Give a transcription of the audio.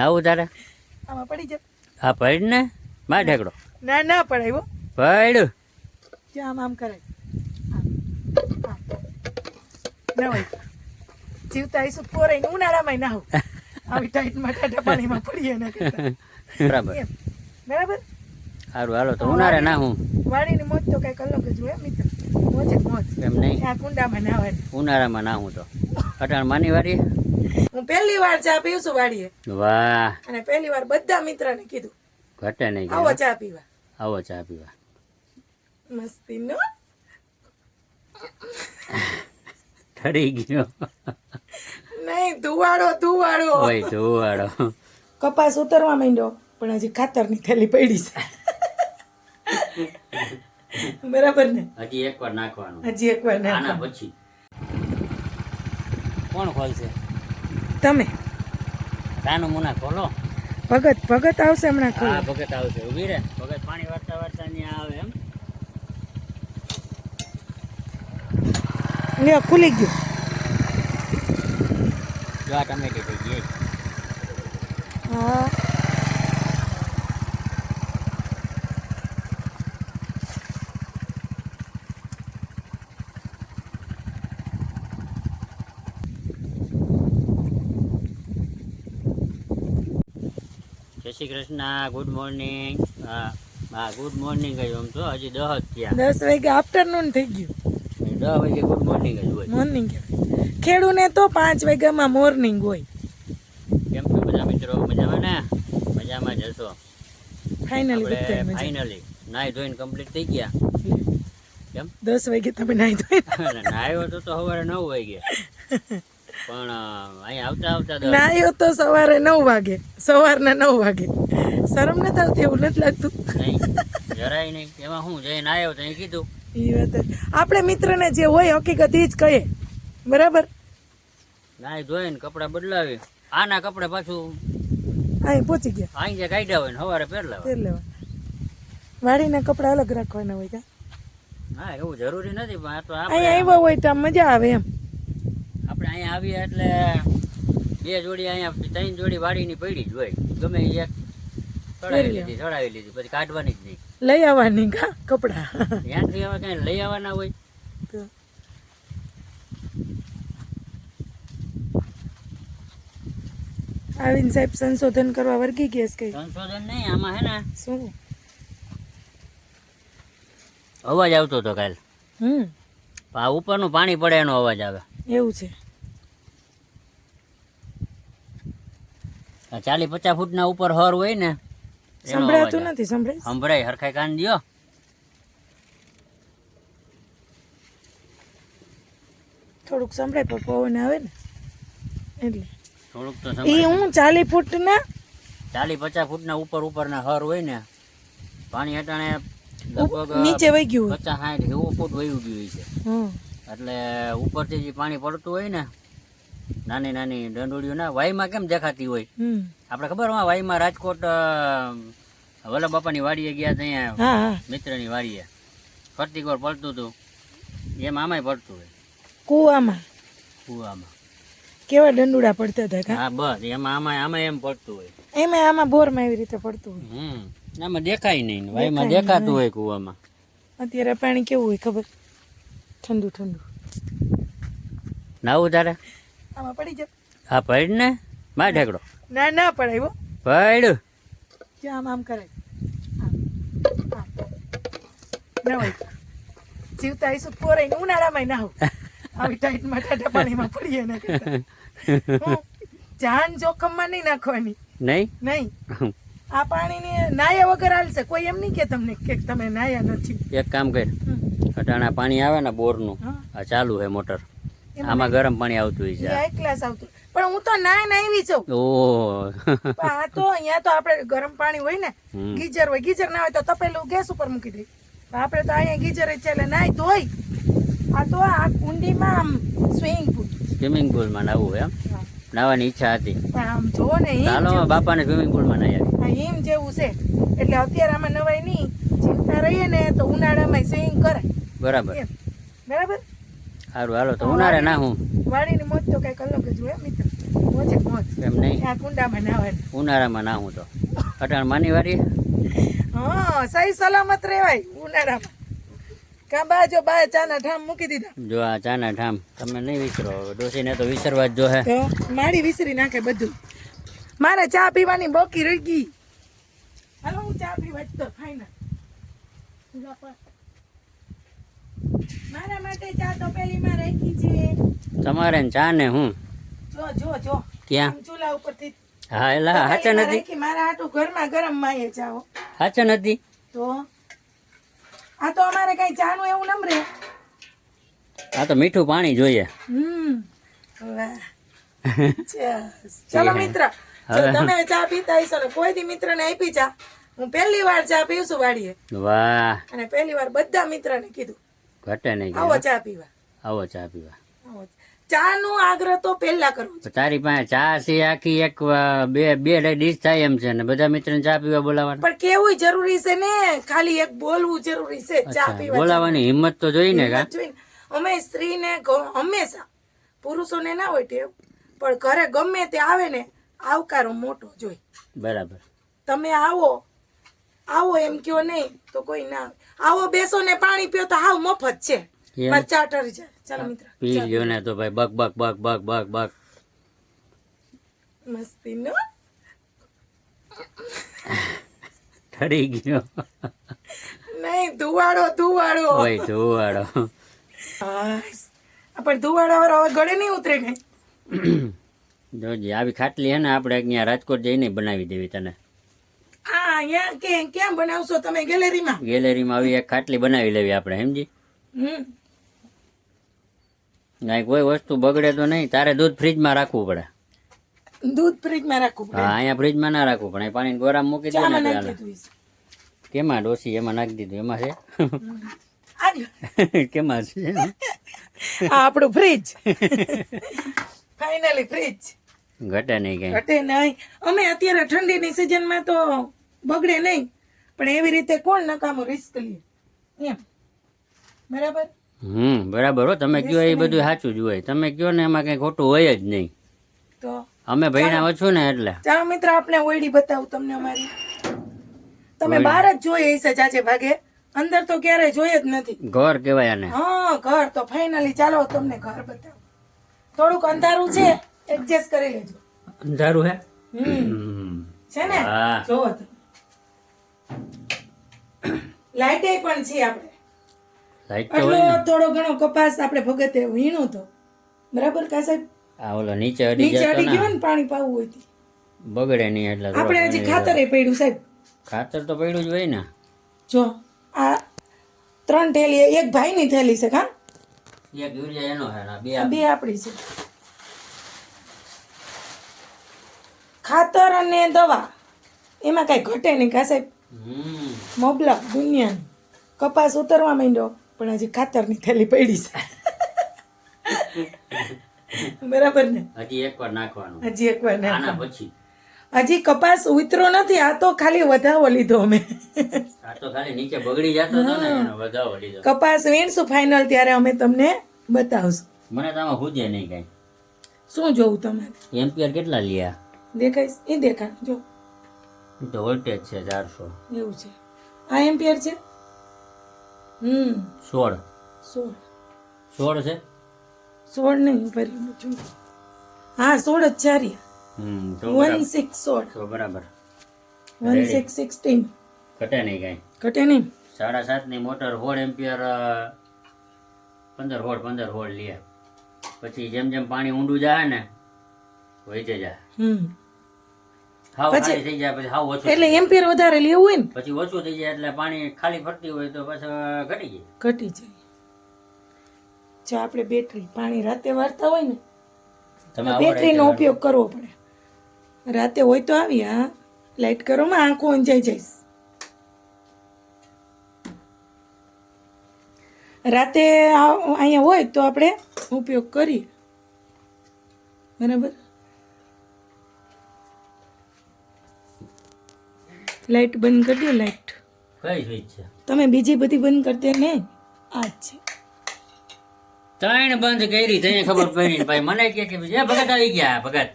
નાવું તારે? આમાં પડી જાવ હા પડ ને? માર ઢેકડો ના ના પડાય હો. પડ. જ્યાં આમ આમ. ના હોય. જીવતા આવીશું પોરાય ને ઉનાળામાં ના હોય. આવી ટાઈટમાં ટાટા પાણીમાં પડીએ કરતાં. બરાબર. બરાબર? સારું હાલો તો ઉનાળે ના હું. વાડીની મોજ તો કંઈક અલગ જ હોય મિત્ર. મોજ જ મોજ. એમ નહીં? આ કુંડામાં નાવાની ઉનાળામાં ના હું તો. અટાણ માની વારી હું પહેલી વાર ચા પીવું છું વાડીએ. વાહ. અને પહેલી વાર બધા મિત્રને કીધું ઘટે નહીં આવો ચા પીવા. આવો ચા પીવા. મસ્તી નો. ઠરી ગયો. નહીં ધુવાડો ધુવાડો. ઓય ધુવાડો. કપાસ ઉતરવા માંડ્યો પણ હજી ખાતરની થેલી પડી છે. બરાબર ને? હજી એકવાર નાખવાનું. હજી એકવાર આના ના પછી. કોણ ખોલશે? તમે? તાનું મુના ખોલો. ભગત ભગત આવશે હમણાં હા ભગત આવશે. ઊભી રહે ભગત પાણી વારતા વરતા ત્યાં આવે એમ. લ્યો ખુલી ગયું. જો આ ટમેટી થઈ ગઈ હા જય શ્રી કૃષ્ણ ગુડ મોર્નિંગ હા ગુડ મોર્નિંગ કહ્યું આમ તો હજી જ થયા. દસ વાગે આફ્ટરનૂન થઈ ગયું. દસ વાગે ગુડ મોર્નિંગ જ હોય. મોર્નિંગ ખેડૂને તો પાંચ વાગ્યામાં મોર્નિંગ હોય. કેમ છો બધા મિત્રો? મજામાં ને? મજામાં જ હશો. ફાઇનલી ફાઇનલી નાઈ ધોઈને કમ્પ્લીટ થઈ ગયા. કેમ? દસ વાગે તમે નાહી ધોઈ નાયો તો તો સવારે નવ વાગે પણ અહીં આવતા આવતા નાહ્યો તો સવારે નવ વાગે. સવારના નવ વાગે. શરમ નથી આવતી એવું નથી લાગતું. જરાય નહીં. એમાં હું જઈને આવ્યો તો કીધું. એ વાત આપણે મિત્રને જે હોય હકીકત એ જ કહીએ. બરાબર? ધોઈ ધોઈને કપડાં બદલાવી. આના કપડા પાછું અહીં પહોંચી ગયા. અહીં જે કાઢ્યા હોય ને સવારે પહેરલા પહેર લેવા. વાડીના કપડા અલગ રાખવાના હોય ત્યાં હા એવું જરૂરી નથી પણ આ તો અહીંયા આવ્યા હોય તો મજા આવે એમ. આપણે અહીંયા આવીએ એટલે બે જોડી અહીંયા ત્રણ જોડી વાડીની પડી જ હોય. ગમે એક ચડાવી લીધી ચડાવી લીધી પછી કાઢવાની જ નહીં. લઈ આવવાની કા? કપડા? ત્યાંથી હવે કઈ લઈ આવવાના હોય. આવીને સાહેબ સંશોધન કરવા વર્ગી ગયા છે કઈ? સંશોધન નહીં આમાં હે ને શું? અવાજ આવતો હતો કાલ. હમ. આ ઉપરનું પાણી પડે એનો અવાજ આવે. એવું છે. ચાલી પચાસ ફૂટના ઉપર હર હોય ને સંભળાતું નથી સંભળાય? સંભળાય હરખાઈ કાન દિયો. થોડુંક સંભળાય પણ પવન આવે ને? એટલે. થોડુંક તો એ હું ચાલી ફૂટ ના ચાલી પચાસ ફૂટના ઉપર ઉપરના હર હોય ને પાણી હેઠાણે લગભગ નીચે વહી ગયું પચાસ સાઠ એવું ફૂટ વહી ગયું છે. એટલે ઉપરથી જે પાણી પડતું હોય ને નાની નાની ડંડોળીઓ ના વાયમાં કેમ દેખાતી હોય? આપણે ખબર હોય વાયમાં રાજકોટ વલ્લભ બાપાની વાડીએ ગયા ત્યાં મિત્રની વાડીએ. ફરતી કોર પડતું હતું એમ આમાંય પડતું હોય. કુવામાં. કુવામાં. કેવા દંડુડા પડતા હતા હા બસ એમાં આમાં આમાં એમ પડતું હોય. એમાં આમાં બોરમાં એવી રીતે પડતું હોય. હમ. આમાં દેખાય નહીં વાયમાં દેખાતું હોય કૂવામાં. અત્યારે પાણી કેવું હોય ખબર? ઠંડુ ઠંડુ. નાવું તારે? આમાં પડી જાવ હા પડ ને. માર ઢેકડો ના ના પડાય હો. પડ. કે આમ આમ હોય. જીવતા આવીશું પોરાય ને ઉનાળામાં ના હોઉં આવી ટાઈટમાં ટાટા પાણીમાં પડીએ ને. હું જાન જોખમમાં નહીં નાખવાની. નહીં? નહીં. આ પાણીની નાયા વગર હાલશે. કોઈ એમ નહીં કે તમને કે તમે નાયા નથી. એક કામ કર. અટાણા પાણી આવે ને બોરનું. હા. આ ચાલુ છે મોટર. આમાં ગરમ પાણી આવતું હોય છે એક ગ્લાસ આવતું. પણ હું તો નાય નાવી છું. ઓ આ તો અહીંયા તો આપણે ગરમ પાણી હોય ને ગીજર હોય ગીજર ના હોય તો તપેલું ગેસ ઉપર મૂકી દે. આપણે તો અહીંયા ગીજર છે એટલે નાય ધોઈ. આ તો આ કુંડીમાં આમ સ્વિમિંગ પૂલ સ્વિમિંગ પુલમાં નાવું એમ? નાવાની ઈચ્છા હતી. આમ જો ને ચાલો બાપાને સ્વિમિંગ પુલમાં માં આવી આ હિમ જેવું છે. એટલે અત્યારે આમાં નવાય નહીં જીવતા રહીએ ને તો ઉનાળામાં સ્વિમિંગ કરે. બરાબર. એમ. બરાબર? સારું હાલો તો ઉનાળે ના હું. વાડીની મોજ તો કંઈક અલગ જ હોય મિત્ર. મોજે મોજ. એમ નહીં? આ કુંડામાં નાવાનું ઉનાળામાં ના હું તો. અટાણ માની વારી હા સહી સલામત રહેવાય ઉનાળામાં. કા બા જો બા ચાના ઠામ મૂકી દીધા? જો આ ચાના ઠામ તમે નહીં વિસરો. ડોસીને તો વિસરવા જ જો હે. તો મારી વિસરી નાખે બધું. મારે ચા પીવાની બોકી રહી ગઈ. હાલો હું ચા પીવા જ તો ફાઈનલ મારા માટે ચા તો પેલી માં રાખી છે. તમારે ચા ને હું? જો જો જો. ક્યાં? ચૂલા ઉપરથી હા એલા હાચે નથી? મારા હાટું ઘરમાં ગરમ માયે ચાઓ હાચે નથી? તો? આ તો અમારે કઈ ચાનું એવું નમ રે આ તો મીઠું પાણી જોઈએ. હમ. ચલો મિત્ર તમે ચા પીતા હશો ને કોઈ દી મિત્ર ને આપી ચા. હું પહેલી વાર ચા પીવશું વાડીએ. વાહ. અને પહેલી વાર બધા મિત્ર ને કીધું. ઘટે નહીં આવો ચા પીવા. આવો ચા પીવા. ચા. નો આગ્રહ તો પહેલા કરવો તારી પાસે ચા છે આખી એક બે બે ડીશ થાય એમ છે ને બધા મિત્રને ચા પીવા બોલાવવાના? પણ કેવું જરૂરી છે ને? ખાલી એક બોલવું જરૂરી છે ચા પીવા બોલાવવાની હિંમત તો જોઈ ને કા? જોઈને. અમે સ્ત્રીને ને હંમેશા પુરુષોને ના હોય ટેવ પણ ઘરે ગમે તે આવે ને આવકારો મોટો જોઈ. બરાબર. તમે આવો આવો એમ કયો નહીં તો કોઈ ના આવે. આવો બેસો ને પાણી પીઓ તો હાવ મફત છે. એમ? મારે ટરી જાય. ચાલો મિત્ર પી લ્યો ને તો ભાઈ બક બક બક બક બક બક. મસ્તી નો? ઠરી ગયો. નહીં ધુવાડો ધુવાડો. ભાઈ ધુવાડો. પણ ધુવાડો હવે ગળે નહીં ઉતરે કઈ? જોજે આવી ખાટલી હે ને આપણે અહીંયા રાજકોટ જઈને બનાવી દેવી તને. આ અહીંયા કે ક્યાં બનાવશો તમે ગેલેરીમાં? ગેલેરીમાં આવી એક ખાટલી બનાવી લેવી આપણે સમજી? હમ. ના કોઈ વસ્તુ બગડે તો નહીં તારે દૂધ ફ્રીજમાં રાખવું પડે. દૂધ ફ્રીજમાં રાખવું પડે. હા અહીંયા ફ્રીજમાં ના રાખવું પડે પાણી ગોરામ મૂકી દે. કેમાં ડોસી એમાં નાખી દીધું એમાં છે? કેમાં છે? આ આપણું ફ્રીજ. ફાઇનલી ફ્રીજ ઘટે નહીં કઈ. ઘટે નહીં. અમે અત્યારે ઠંડીની સિઝનમાં તો બગડે નહીં. પણ એવી રીતે કોણ નકામું રિસ્ક લે? એમ. બરાબર? હમ બરાબર હો. તમે કયો એ બધું સાચું જ હોય. તમે કયો ને એમાં કઈ ખોટું હોય જ નહીં. તો? અમે ભણ્યા ઓછું ને એટલે. ચાલો મિત્ર આપણે ઓયડી બતાવું તમને અમારી. તમે બહાર જ જોઈએ હશે જાજે ભાગે. અંદર તો ક્યારેય જોઈ જ નથી. ઘર કહેવાય આને. હા ઘર તો ફાઇનલી ચાલો તમને ઘર બતાવું. થોડુંક અંધારું છે એડજસ્ટ કરી લેજો. અંધારું હે. છે ને? હા. જોવો લાઈટે પણ છે આપણે. લાઈટ તો હોય આટલો થોડો ઘણો કપાસ આપણે ભગતે વીણો તો બરાબર કા સાહેબ? આ ઓલો નીચે અડી નીચે જતો અડી ગયો ને પાણી પાવું હોય તો. બગડે નહીં એટલે આપણે હજી ખાતરે પડ્યું સાહેબ. ખાતર તો પડ્યું જ હોય ને. જો આ ત્રણ થેલી એક ભાઈની થેલી છે કા એક યુરિયા એનો હે ને બે આ બે આપણી છે. ખાતર અને દવા. એમાં કઈ ઘટે નહીં કા સાહેબ? હમ. મોબલા દુનિયાનું. કપાસ ઉતરવા માંડ્યો પણ હજી ખાતરની થેલી પડી છે. બરાબર ને? હજી એકવાર નાખવાનું. હજી એકવાર વાર પછી. હજી કપાસ ઉતરો નથી આ તો ખાલી વધાવો લીધો અમે. આ તો ખાલી નીચે બગડી જતો હતો ને વધાવો લીધો. કપાસ વીણશું ફાઇનલ ત્યારે અમે તમને બતાવશું. મને તો આમાં હુજે નહીં કઈ. શું જોવું તમે એમ્પિયર કેટલા લ્યા? દેખાય એ દેખાય જો. તો વોલ્ટેજ છે ચારસો. એવું છે. આ એમ્પિયર છે? હમ. સોળ. સોળ. સોળ છે? સોળ નહીં ઉપર છું. હા સોળ જ ચારી વન સિક્સ સોળ. તો બરાબર. One six sixteen. ઘટે નહીં કઈ. ઘટે નહીં. સાડા સાતની મોટર હોળ એમ્પિયર પંદર હોળ પંદર હોળ લે. પછી જેમ જેમ પાણી ઊંડું જાય ને વહી જાય હમ. પછી- થઈ જાય પછી હાવ ઓછું એટલે એમ્પિયર વધારે લેવું હોય ને? પછી ઓછું થઈ જાય એટલે પાણી ખાલી ફરતી હોય તો પછી ઘટી જાય. ઘટી જાય. જો આપણે બેટરી પાણી રાતે વારતા હોય ને તમે બેટરીનો ઉપયોગ કરવો પડે. રાતે હોય તો આવી હા? લાઈટ કરો માં આંખો અંજાઈ જઈશ. રાતે અહીંયા હોય તો આપણે ઉપયોગ કરીએ. બરાબર? લાઈટ બંધ કરી દો લાઈટ. કઈ સ્વિચ છે? તમે બીજી બધી બંધ કરી દે ને. આ જ છે. ત્રણ બંધ કરી તને ખબર પડી ભાઈ. મને કે ભગત આવી ગયા ભગત.